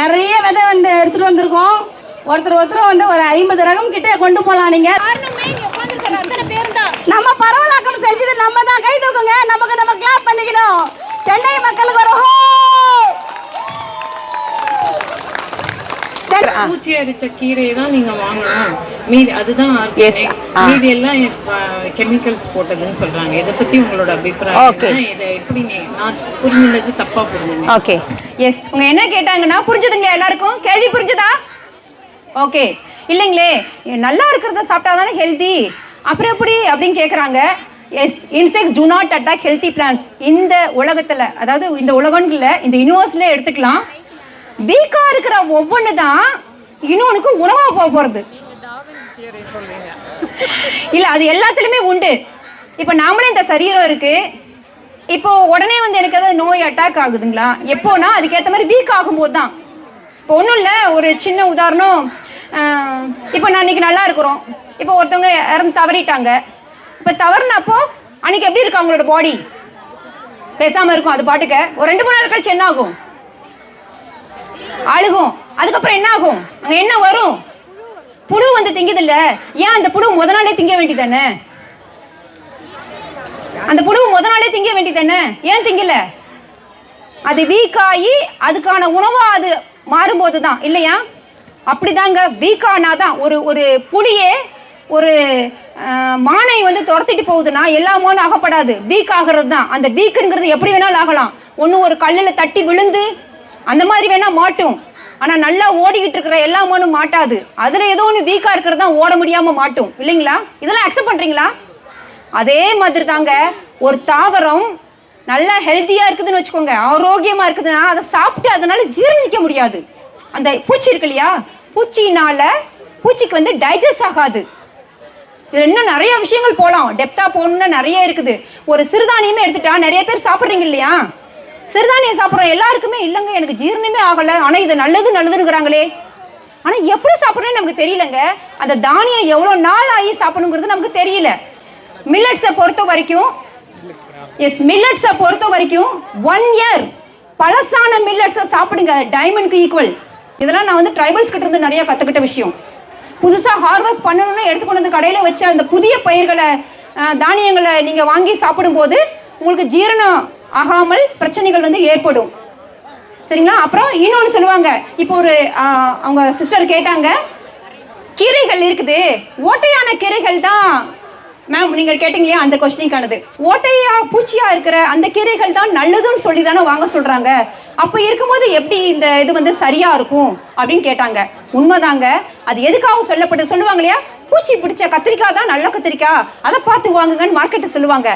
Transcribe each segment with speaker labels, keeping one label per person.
Speaker 1: நிறைய விதை வந்து எடுத்துட்டு வந்திருக்கோம். ஒருத்தர் ஒருத்தர் வந்து ஒரு ஐம்பது ரகம் கிட்டே கொண்டு போகலாம் நீங்க. நம்ம பரவலாக்கம் செஞ்சது நம்ம தான் கை தூக்குங்க. நமக்கு நம்ம கிளாப் பண்ணிக்கணும். சென்னை மக்களுக்கு ஒரு ஹோ!
Speaker 2: பூச்சி அரிச்ச கீரையை தான் நீங்க வாங்கணும். மீதி அதுதான்.
Speaker 3: ஆ.
Speaker 2: மீதி எல்லாம் கெமிக்கல்ஸ் போட்டதுன்னு சொல்றாங்க. இதை பத்தி உங்களோட அபிப்பிராயம். என்ன? இதை எப்படி நீ நான் புரிஞ்சுனது தப்பா புரிஞ்சுங்க
Speaker 3: ஓகே
Speaker 4: எஸ் உங்க என்ன கேட்டாங்கன்னா புரிஞ்சுதுங்களா எல்லாருக்கும்? கேள்வி புரிஞ்சுதா? ஓகே இல்லைங்களே நல்லா இருக்கிறத சாப்பிட்டா தானே ஹெல்தி அப்புறம் எப்படி அப்படின்னு கேட்குறாங்க as insects do not attack healthy plants இந்த உலகத்தில் அதாவது இந்த உலகம்ல இந்த யூனிவர்ஸ்ல எடுத்துக்கலாம். வீக்காக இருக்கிற ஒவ்வொன்று தான் இன்னொன்றுக்கு உணவாக போக போகிறது இல்லை அது எல்லாத்துலேயுமே உண்டு. இப்போ நாமளே இந்த சரீரம் இருக்கு. இப்போ உடனே வந்து எனக்கு ஏதாவது நோய் அட்டாக் ஆகுதுங்களா? எப்போனா அதுக்கேற்ற மாதிரி வீக் ஆகும்போது தான். இப்போ ஒன்றும் இல்லை ஒரு சின்ன உதாரணம். இப்போ நான் இன்னைக்கு நல்லா இருக்கிறோம். இப்போ ஒருத்தவங்க இறந்து தவறிட்டாங்க. இப்போ தவறுனப்போ அன்னைக்கு எப்படி இருக்கு அவங்களோட பாடி பேசாமல் இருக்கும் அது பாட்டுக்க. ஒரு ரெண்டு மூணு நாள் கழிச்சு என்ன ஆகும்? அழுகும். அதுக்கப்புறம் என்ன ஆகும்? அங்கே என்ன வரும்? புழு வந்து திங்குதில்ல? ஏன் அந்த புழு முத நாளே திங்க வேண்டியதானே? அந்த புழு முத நாளே திங்க வேண்டியதானே? ஏன் திங்கல? அது வீக் ஆகி அதுக்கான உணவா அது மாறும்போது தான் இல்லையா? அப்படிதாங்க வீக் ஆனாதான் ஒரு ஒரு புளியே ஒரு மானை வந்து துரத்திட்டு போகுதுன்னா எல்லா மானும் ஆகப்படாது வீக் ஆகிறது தான் அந்த வீக்குங்கிறது எப்படி வேணாலும் ஆகலாம். ஒன்று ஒரு கல்லில் தட்டி விழுந்து அந்த மாதிரி வேணால் மாட்டும். ஆனால் நல்லா ஓடிக்கிட்டு இருக்கிற எல்லா மனும் மாட்டாது. அதில் ஏதோ ஒன்று வீக்காக இருக்கிறது தான் ஓட முடியாமல் மாட்டும். இல்லைங்களா? இதெல்லாம் அக்செப்ட் பண்ணுறீங்களா அதே மாதிரி தாங்க ஒரு தாவரம் நல்லா ஹெல்த்தியாக இருக்குதுன்னு வச்சுக்கோங்க. ஆரோக்கியமாக இருக்குதுன்னா அதை சாப்பிட்டு அதனால ஜீரணிக்க முடியாது. அந்த பூச்சி இருக்கு இல்லையா? பூச்சினால பூச்சிக்கு வந்து டைஜஸ்ட் ஆகாது. இதில் இன்னும் நிறைய விஷயங்கள் போகலாம் டெப்த்தாக போகணுன்னா நிறைய இருக்குது. ஒரு சிறுதானியமே எடுத்துட்டா நிறைய பேர் சாப்பிட்றீங்க இல்லையா? சிறுதானியம் சாப்பிட்றோம் எல்லாருக்குமே இல்லைங்க எனக்கு ஜீரணமே ஆகலை. ஆனால் இது நல்லது நல்லதுங்கிறாங்களே ஆனால் எப்படி சாப்பிட்றேன்னு நமக்கு தெரியலங்க. அந்த தானியம் எவ்வளோ நாள் ஆகி சாப்பிடணுங்கிறது நமக்கு தெரியல. மில்லட்ஸை பொறுத்த வரைக்கும் எஸ் மில்லட்ஸை பொறுத்த வரைக்கும் ஒன் இயர் பழசான மில்லட்ஸை சாப்பிடுங்க. டைமண்ட்க்கு ஈக்குவல் இதெல்லாம் நான் வந்து ட்ரைபல்ஸ் கிட்ட இருந்து நிறைய கற்றுக்கிட்ட விஷயம். புதுசாக ஹார்வெஸ்ட் பண்ணணும்னு எடுத்துக்கொண்டு வந்து கடையில் வச்ச அந்த புதிய பயிர்களை தானியங்களை நீங்கள் வாங்கி சாப்பிடும்போது உங்களுக்கு ஜீரணம் ஆகாமல் பிரச்சனைகள் வந்து ஏற்படும். சரிங்களா? அப்புறம் இன்னொன்று சொல்லுவாங்க. இப்போ ஒரு அவங்க சிஸ்டர் கேட்டாங்க. கீரைகள் இருக்குது. ஓட்டையான கீரைகள் தான். மேம் நீங்கள் கேட்டீங்களே அந்த கொஸ்டினுக்கானது ஓட்டையா பூச்சியா இருக்கிற அந்த கீரைகள் தான் நல்லதுன்னு சொல்லி தானே வாங்க சொல்றாங்க. அப்போ இருக்கும்போது எப்படி இந்த இது வந்து சரியா இருக்கும் அப்படின்னு கேட்டாங்க. உண்மைதாங்க. அது எதுக்காக சொல்லப்பட்டு சொல்லுவாங்க இல்லையா? பூச்சி பிடிச்ச கத்திரிக்காய் தான் நல்ல கத்திரிக்காய். அதை பார்த்து வாங்குங்கன்னு மார்க்கெட்டை சொல்லுவாங்க.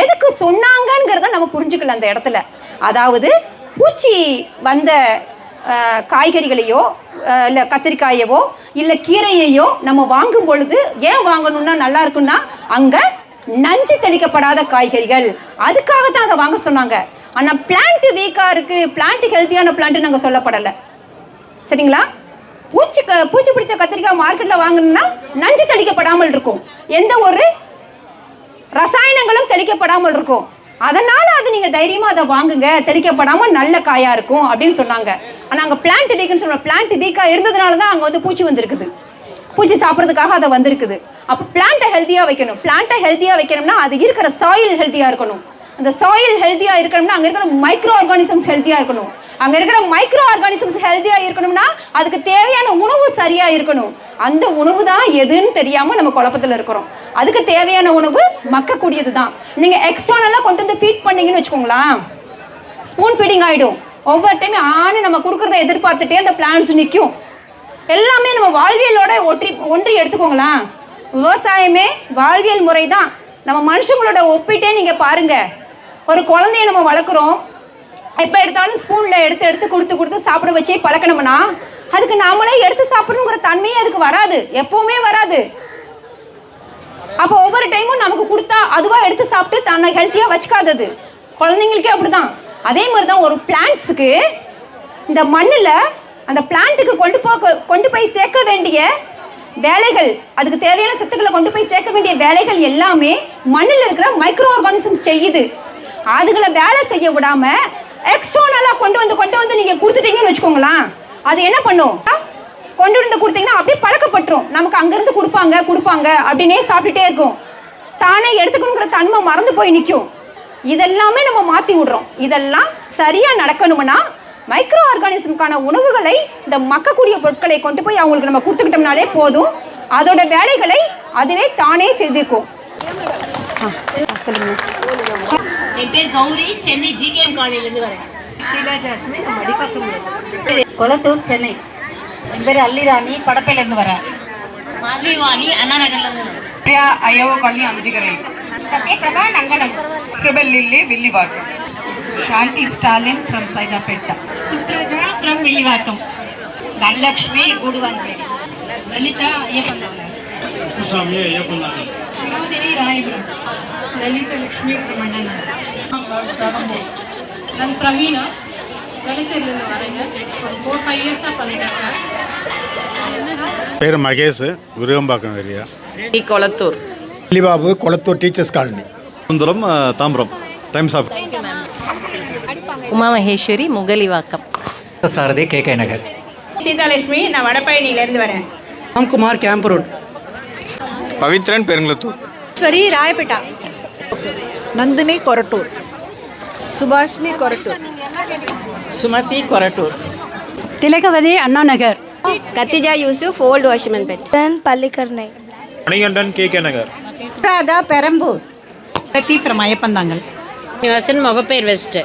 Speaker 4: எதுக்கு சொன்னாங்கங்கிறத நம்ம புரிஞ்சுக்கல அந்த இடத்துல. அதாவது பூச்சி வந்த காய்கறிகளையோ இல்லை கத்திரிக்காயவோ இல்லை கீரையையோ நம்ம வாங்கும் பொழுது ஏன் வாங்கணும்னா நல்லா இருக்குன்னா அங்கே நஞ்சு தெளிக்கப்படாத காய்கறிகள். அதுக்காக தான் அதை வாங்க சொன்னாங்க. ஆனால் பிளான்ட் வீக்காக இருக்குது பிளான்ட் ஹெல்த்தியான பிளான்ட் நாங்கள் சொல்லப்படலை. சரிங்களா? பூச்சி க பூச்சி பிடிச்ச கத்திரிக்காய் மார்க்கெட்டில் வாங்கணும்னா நஞ்சு தெளிக்கப்படாமல் இருக்கும். எந்த ஒரு ரசாயனங்களும் தெளிக்கப்படாமல் இருக்கும். அதனால அது நீங்க தைரியமா அதை வாங்குங்க. தெளிக்கப்படாம நல்ல காயா இருக்கும் அப்படின்னு சொன்னாங்க. ஆனா அங்க பிளான்ட் டீக்குன்னு சொன்ன பிளான்ட் வீக்கா இருந்ததுனால தான் அங்க வந்து பூச்சி வந்திருக்குது. பூச்சி சாப்பிட்றதுக்காக அதை வந்திருக்குது. அப்போ பிளான்ட்டை ஹெல்த்தியாக வைக்கணும். பிளான்ட்டை ஹெல்த்தியாக வைக்கணும்னா அது இருக்கிற சாயில் ஹெல்த்தியாக இருக்கணும். அந்த சாயில் ஹெல்த்தியாக இருக்கணும்னா அங்கே இருக்கிற மைக்ரோ ஆர்கானிசம்ஸ் ஹெல்த்தியாக இருக்கணும். அங்கே இருக்கிற மைக்ரோ ஆர்கானிசம்ஸ் ஹெல்த்தியாக இருக்கணும்னா அதுக்கு தேவையான உணவு சரியாக இருக்கணும். அந்த உணவு தான் எதுன்னு தெரியாமல் நம்ம குழப்பத்தில் இருக்கிறோம். அதுக்கு தேவையான உணவு மக்கக்கூடியது தான் நீங்கள் எக்ஸ்டர்னலாக கொண்டு வந்து ஃபீட் பண்ணீங்கன்னு வச்சுக்கோங்களேன். ஸ்பூன் ஃபீடிங் ஆகிடும் ஒவ்வொரு டைம் ஆணு நம்ம கொடுக்குறத எதிர்பார்த்துட்டே அந்த பிளான்ஸ் நிற்கும் எல்லாமே நம்ம வாழ்வியலோட ஒற்றி ஒன்றி எடுத்துக்கோங்களேன். விவசாயமே வாழ்வியல் முறை தான் நம்ம மனுஷங்களோட ஒப்பிட்டே நீங்கள் பாருங்கள் ஒரு குழந்தைய நம்ம வளர்க்குறோம். எப்போ எடுத்தாலும் ஸ்பூனில் எடுத்து எடுத்து கொடுத்து கொடுத்து சாப்பிட வச்சே பழக்கணும்னா அதுக்கு நாமளே எடுத்து சாப்பிடணுங்கிற தன்மையே அதுக்கு வராது. எப்பவுமே வராது. அப்போ ஒவ்வொரு டைமும் நமக்கு கொடுத்தா அதுவாக எடுத்து சாப்பிட்டு தன்னை ஹெல்த்தியாக வச்சுக்காதது. குழந்தைங்களுக்கே அப்படிதான். அதே மாதிரி தான் ஒரு பிளான்ட்ஸுக்கு இந்த மண்ணில் அந்த பிளான்ட்டுக்கு கொண்டு போக கொண்டு போய் சேர்க்க வேண்டிய வேலைகள் அதுக்கு தேவையான சத்துக்களை கொண்டு போய் சேர்க்க வேண்டிய வேலைகள் எல்லாமே மண்ணில் இருக்கிற மைக்ரோ ஆர்கானிசம்ஸ் செய்யுது. அதுகளை வேலை செய்ய விடாமல் எக்ஸ்டர்னலாக கொண்டு வந்து கொண்டு வந்து நீங்கள் கொடுத்துட்டீங்கன்னு வச்சுக்கோங்களேன். அது என்ன பண்ணும்? கொண்டு வந்து கொடுத்தீங்கன்னா அப்படியே பழக்கப்பட்டுரும். நமக்கு அங்கேருந்து கொடுப்பாங்க கொடுப்பாங்க அப்படின்னே சாப்பிட்டுட்டே இருக்கும். தானே எடுத்துக்கணுங்கிற தன்மை மறந்து போய் நிற்கும் இதெல்லாமே நம்ம மாற்றி விடுறோம். இதெல்லாம் சரியாக நடக்கணும்னா மைக்ரோ ஆர்கானிசம்கான உணவுகளை இந்த மக்கக்கூடிய பொருட்களை கொண்டு போய் அவங்களுக்கு நம்ம கொடுத்துக்கிட்டோம்னாலே போதும். அதோட வேலைகளை அதுவே தானே செய்திருக்கும்.
Speaker 3: என் பேர் கௌரி. சென்னை ஜிகேஎம் காலையிலேருந்து வரேன். ஷீலா ஜாஸ்மின் நம்ம கொளத்தூர் சென்னை. ಬೇರೆ ಅಲ್ಲಿ ರಾಣಿ ಪಡಪೆಲ್ ಎಂದು ವರ ಮಾಲ್ವಿ ವಾಣಿ ಅಣ್ಣನಗಲ್ಲ
Speaker 5: ಪ್ರಿಯಾ ಅಯ್ಯವ ಕಾಲನಿ
Speaker 3: ಅಮ್ಜಿಗರೈ ಸತ್ಯಪ್ರಭಾ
Speaker 5: ನಂಗನಂ ಸುಬೆಲ್ಲಿಲ್ಲಿ ವಿಲ್ಲಿವಾಕ Shanti Stalin from Saidapet
Speaker 3: Supraja from Villivakkam Dhanalakshmi Guduvanchery
Speaker 6: Lalitha ಅಯ್ಯಪ್ಪನವರ ಸ್ವಾಮಿ
Speaker 3: ಅಯ್ಯಪ್ಪನವರ ಶಿವೋದಿನಿ ರಾಯಗುರು ಲಲಿತ ಲಕ್ಷ್ಮೀ ಪ್ರಮಣ್ಣನವರ
Speaker 7: ನನ್ನ ಪ್ರವೀಣ வெளிச்சேரியிலேருந்து
Speaker 6: பேர் மகேஷ் விருகம்பாக்கம் ஏரியா.
Speaker 5: டி
Speaker 8: Kolathur. லிபாபு Kolathur teachers colony.
Speaker 9: Sundaram Tambaram. Times of
Speaker 10: Uma Maheswari Mugalivakkam.
Speaker 11: Sarathi K K Nagar.
Speaker 2: Seethalakshmi நான் வடபழனியிலேருந்து வரேன்.
Speaker 5: Ramkumar camp road
Speaker 9: Pavithran Perungalathur.
Speaker 1: Swari Royapettah.
Speaker 5: Nandhini Korattur. Subhashini Korattur. Sumathi Korattur.
Speaker 1: Thilagavathi Anna Nagar
Speaker 10: Khadija Yusuf old Washermanpet
Speaker 1: Pallikaranai.
Speaker 6: Manikandan K K Nagar.
Speaker 5: Radha Perambur.
Speaker 2: கத்தி from Iyyappanthangal
Speaker 10: Nivasan Mogappair west.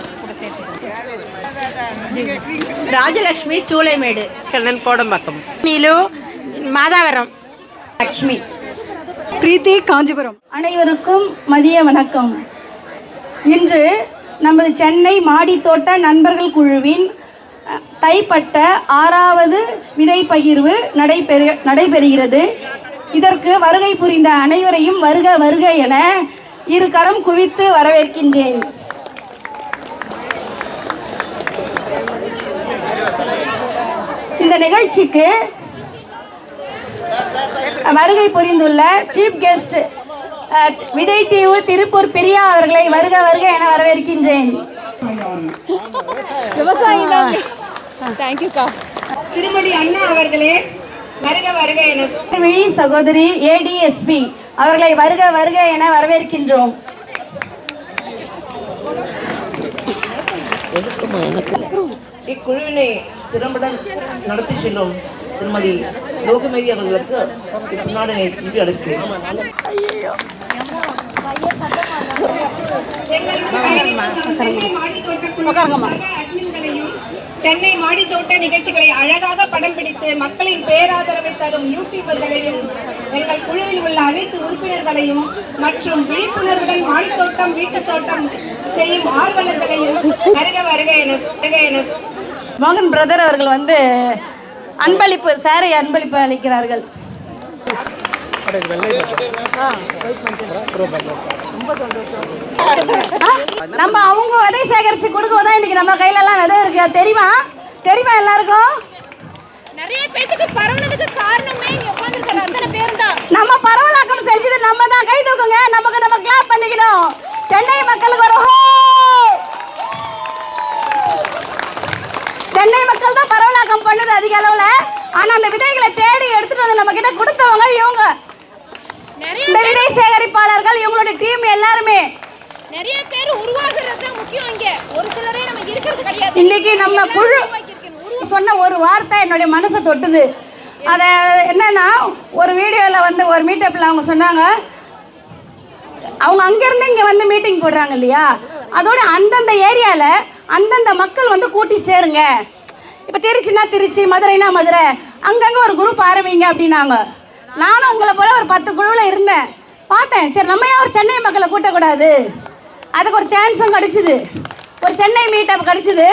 Speaker 5: Rajalakshmi Choolaimedu. Kannan Kodambakkam.
Speaker 2: மீலு மாதாவரம்.
Speaker 4: லக்ஷ்மி.
Speaker 1: பிரீத்தி காஞ்சிபுரம். அனைவருக்கும் மதிய வணக்கம். இன்று நமது சென்னை மாடித்தோட்ட நண்பர்கள் குழுவின் தைப்பட்ட ஆறாவது விதை பகிர்வு நடைபெறு நடைபெறுகிறது. இதற்கு வருகை புரிந்த அனைவரையும் வருக வருக என இரு கரம் குவித்து வரவேற்கின்றேன். இந்த நிகழ்ச்சிக்கு வருகை புரிந்துள்ள சீஃப் கெஸ்ட் விடைத்தீவு திருப்பூர் பிரியா அவர்களை வருக வருக என வரவேற்கின்றேன். விவசாயி
Speaker 4: தேங்க்யூக்கா
Speaker 1: திருமதி அண்ணா அவர்களே வருக வருக என. விழி சகோதரி ஏடிஎஸ்பி அவர்களை வருக வருக என வரவேற்கின்றோம்.
Speaker 5: இக்குழுவினை திறம்பட நடத்தி செல்லும் திருமதி லோகமேரி அவர்களுக்கு இன்றி அழைக்கிறேன்
Speaker 7: சென்னை மாடி தோட்ட நிகழ்ச்சிகளை அழகாக படம் பிடித்து மக்களின் பேராதரவை தரும் யூடியூபர்களையும் எங்கள் குழுவில் உள்ள அனைத்து உறுப்பினர்களையும் மற்றும் விழிப்புணர்வுடன் மாடித்தோட்டம் வீட்டுத் தோட்டம் செய்யும் ஆர்வலர்களையும் வருக வருக என வருக என.
Speaker 1: மோகன் பிரதர் அவர்கள் வந்து அன்பளிப்பு சாரை அன்பளிப்பு அளிக்கிறார்கள். நம்ம அவங்க விதை சேகரிச்சு கொடுக்கவும் தான் இன்னைக்கு நம்ம கையில எல்லாம் விதை இருக்கு. அது தெரியுமா? தெரியுமா எல்லாருக்கும்?
Speaker 4: நிறைய பேத்துக்கு பரவுனதுக்கு காரணமே இங்க அத்தனை பேர் தான்
Speaker 1: நம்ம பரவலாக்கம் செஞ்சது நம்ம தான். கை தூக்குங்க. நமக்கு நம்ம கிளாப் பண்ணிக்கணும். சென்னை மக்களுக்கு ஒரு ஹோ சென்னை மக்கள் தான் பரவலாக்கம் பண்ணுது அதிக அளவுல ஆனா அந்த விதைகளை தேடி எடுத்துட்டு வந்து நம்ம கிட்ட கொடுத்தவங்க இவங்க இந்த விதை சேகரிப்பாளர்கள் இவங்களோட டீம் எல்லாருமே
Speaker 4: நிறைய பேர் உருவாகுறது தான் முக்கியம் இங்க ஒரு சிலரே
Speaker 1: இன்னைக்கு நம்ம குழு சொன்ன ஒரு வார்த்தை என்னுடைய மனசை தொட்டுது. அதை என்னன்னா ஒரு வீடியோவில் வந்து ஒரு மீட்டப்பில் அவங்க சொன்னாங்க. அவங்க அங்கேருந்து இங்கே வந்து மீட்டிங் போடுறாங்க இல்லையா? அதோட அந்தந்த ஏரியாவில் அந்தந்த மக்கள் வந்து கூட்டி சேருங்க. இப்போ திருச்சினா திருச்சி மதுரைனா மதுரை அங்கங்கே ஒரு குரூப் ஆரம்பிங்க அப்படின்னாங்க. நானும் உங்களை போல ஒரு பத்து குழுவில் இருந்தேன். பார்த்தேன். சரி நம்ம ஏன் ஒரு சென்னை மக்களை கூட்டக்கூடாது? அதுக்கு ஒரு சான்ஸும் கிடச்சிது. ஒரு சென்னை மீட்டப் கிடச்சிது.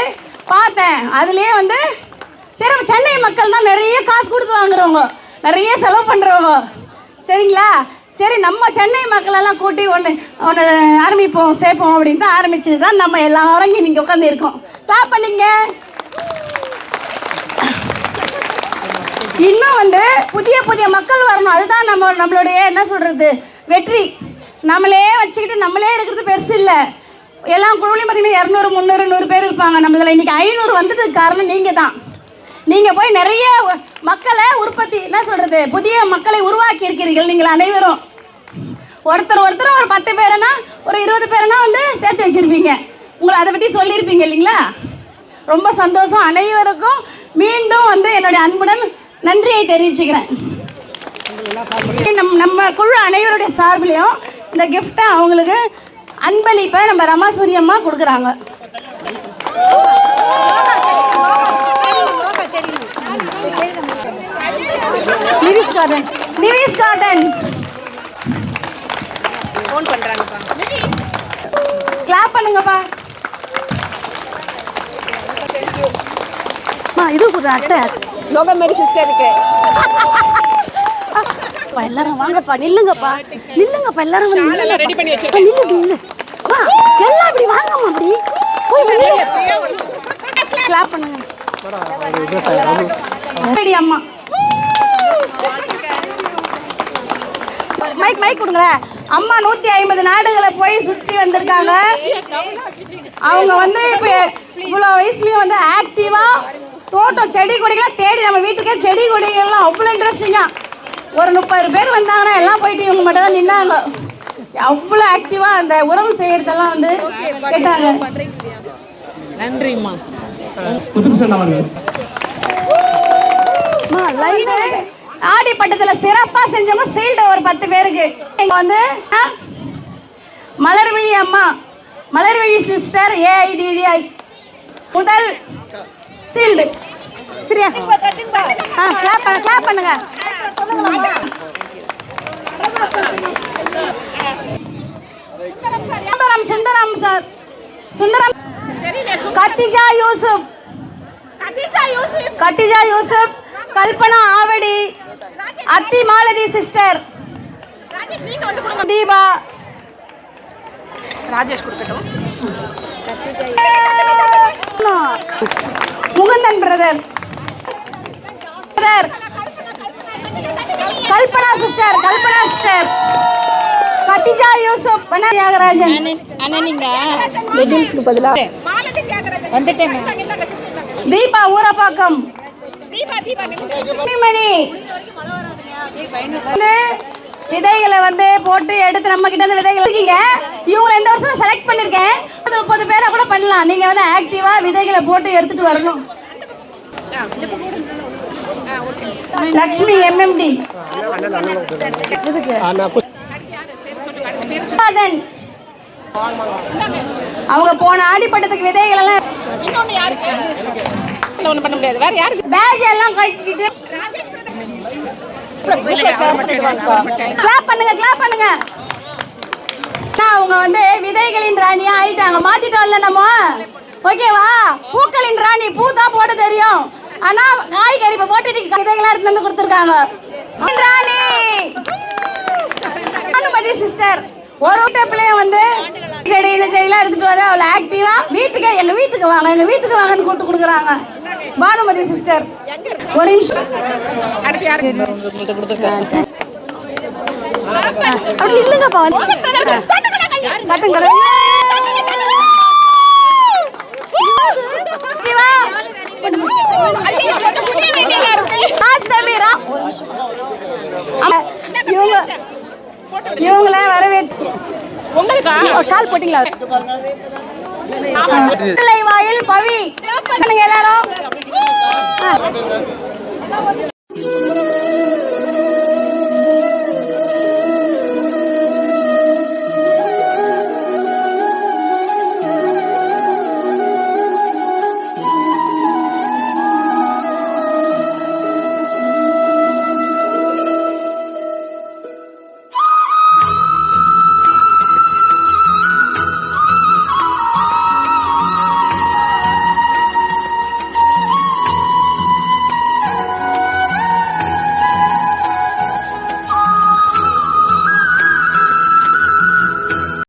Speaker 1: பார்த்தேன். அதுலேயே வந்து சரி சென்னை மக்கள் தான் நிறைய காசு கொடுத்து வாங்குறவங்க. நிறைய செலவு பண்ணுறவங்க சரிங்களா? சரி நம்ம சென்னை மக்களெல்லாம் கூட்டி ஒன்று ஒன்று ஆரம்பிப்போம் சேர்ப்போம் அப்படின்னு தான் ஆரம்பிச்சது தான் நம்ம எல்லாரும் இங்கே நீங்கள் உட்காந்து இருக்கோம். கிளாப் பண்ணிங்க இன்னும் வந்து புதிய புதிய மக்கள் வரணும். அதுதான் நம்ம நம்மளுடைய என்ன சொல்கிறது வெற்றி. நம்மளே வச்சுக்கிட்டு நம்மளே இருக்கிறது பெருசு இல்லை. எல்லா குழுவிலையும் பார்த்தீங்கன்னா இரநூறு முந்நூறு நூறு பேர் இருப்பாங்க. நம்ம இதில் இன்றைக்கி ஐநூறு வந்ததுக்கு காரணம் நீங்கள் தான். நீங்கள் போய் நிறைய மக்களை உற்பத்தி என்ன சொல்கிறது புதிய மக்களை உருவாக்கி இருக்கிறீர்கள் நீங்கள் அனைவரும். ஒருத்தர் ஒருத்தர் ஒரு பத்து பேருனா ஒரு இருபது பேருனா வந்து சேர்த்து வச்சுருப்பீங்க. உங்களை அதை பற்றி சொல்லியிருப்பீங்க இல்லைங்களா? ரொம்ப சந்தோஷம். அனைவருக்கும் மீண்டும் வந்து என்னுடைய அன்புடன் நன்றியை தெரிவிச்சுக்கிறேன். நம் நம்ம குழு அனைவருடைய சார்பிலையும் இந்த கிஃப்ட்டை அவங்களுக்கு அன்பளிப்பை நம்ம ரமாசூரி அம்மா கொடுக்குறாங்க. Nivis garden. Nivis garden. Phone பண்ணுறாங்கப்பா clap பண்ணுங்கப்பா. இது கொடுங்க அட்டை லோக மாரி சிஸ்டருக்கு எல்லாரும் வாங்கப்பா நில்லுங்கப்பா. நில்லுங்கப்பா எல்லாரும் நில்லுங்க நில்லு நில்லு. வாங்கம்மா அப்படி. போய் கிளாப் பண்ணுங்க. அம்மா. மைக் மைக் கொடுங்களேன் அம்மா நூற்றி ஐம்பது நாடுகளை போய் சுற்றி வந்திருக்காங்க. அவங்க வந்து இப்போ இவ்வளோ வயசுலேயும் வந்து ஆக்டிவாக தோட்டம் செடி கொடிகளாம் தேடி நம்ம வீட்டுக்கே செடி கொடிகள்லாம் அவ்வளோ இன்ட்ரெஸ்டிங்காக ஒரு முப்பது பேர் வந்தாங்கன்னா எல்லாம் போயிட்டு இவங்க மட்டும் தான் நின்னாங்க. அவ்வளோ ஆக்டிவாக அந்த உரம் செய்யறதெல்லாம் வந்து கேட்டாங்க.
Speaker 2: நன்றிம்மா.
Speaker 1: ஆடி பட்டத்தில் சிறப்பாக செஞ்சவங்க சீல்டு ஒரு பத்து பேருக்கு. இங்கே வந்து மலர்விழி அம்மா. மலர்விழி சிஸ்டர் ஏஐடிடிஐ முதல் சீல்டு சரியா? ஆ கிளாப் பண்ண கிளாப் பண்ணுங்க. சுந்தரம் சுந்தரம் சார். சுந்தரம். கத்திஜா யூசுப். கத்திஜா யூசுப் கல்பனா ஆவடி அத்தி மாலதி சிஸ்டர். தீபா. ராஜேஷ் கொடுக்கட்டும். Mukundan brother. Brother. Kalpana sister Kalpana sister. Khadija Yusuf Thiyagarajan
Speaker 4: அண்ணா நீங்க லெகின்ஸ்க்கு பதிலா வந்துட்டேன்
Speaker 1: தீபா ஊரப்பாக்கம் மணி வந்து விதைகளை வந்து போட்டு எடுத்து நம்ம கிட்ட இருந்து விதைகள் இருக்கீங்க இவங்களை இந்த வருஷம் செலக்ட் பண்ணிருக்கேன் அது முப்பது பேரை கூட பண்ணலாம் நீங்க வந்து ஆக்டிவா விதைகளை போட்டு எடுத்துட்டு வரணும் லக்ஷ்மி எம்எம்டி அவங்க போன ஆடிப்பட்டத்துக்கு விதைகள் எல்லாம் பேட்ச் எல்லாம் கட்டிட்டு. கிளாப் பண்ணுங்க கிளாப் பண்ணுங்க. அவங்க வந்து விதைகளின் ராணியா ஆயிட்டாங்க. மாத்திட்டோம்ல நம்ம. ஓகேவா பூக்களின் ராணி பூ தான் போட தெரியும். ஆனா காய்கறி இப்ப போட்டுட்டு விதைகளா வந்து கொடுத்துருக்காங்க. ராணி! அனுமதி சிஸ்டர் ஒரு வீட்டு பிள்ளைய வந்து செடி இந்த செடியெல்லாம் எடுத்துட்டு வந்து அவளை ஆக்டிவா வீட்டுக்கு எங்க வீட்டுக்கு வாங்க எங்க வீட்டுக்கு வாங்கன்னு கூப்பிட்டு கொடுக்குறாங்க. பானுமதி சிஸ்டர் ஒரு நிமிஷம். அப்படி இல்லைங்கப்பா வந்து கட்டுங்க இவங்கள வரவேற்று உங்களுக்கு? ஷால் போட்டீங்களா? வாயில் பவி. எல்லாரும்.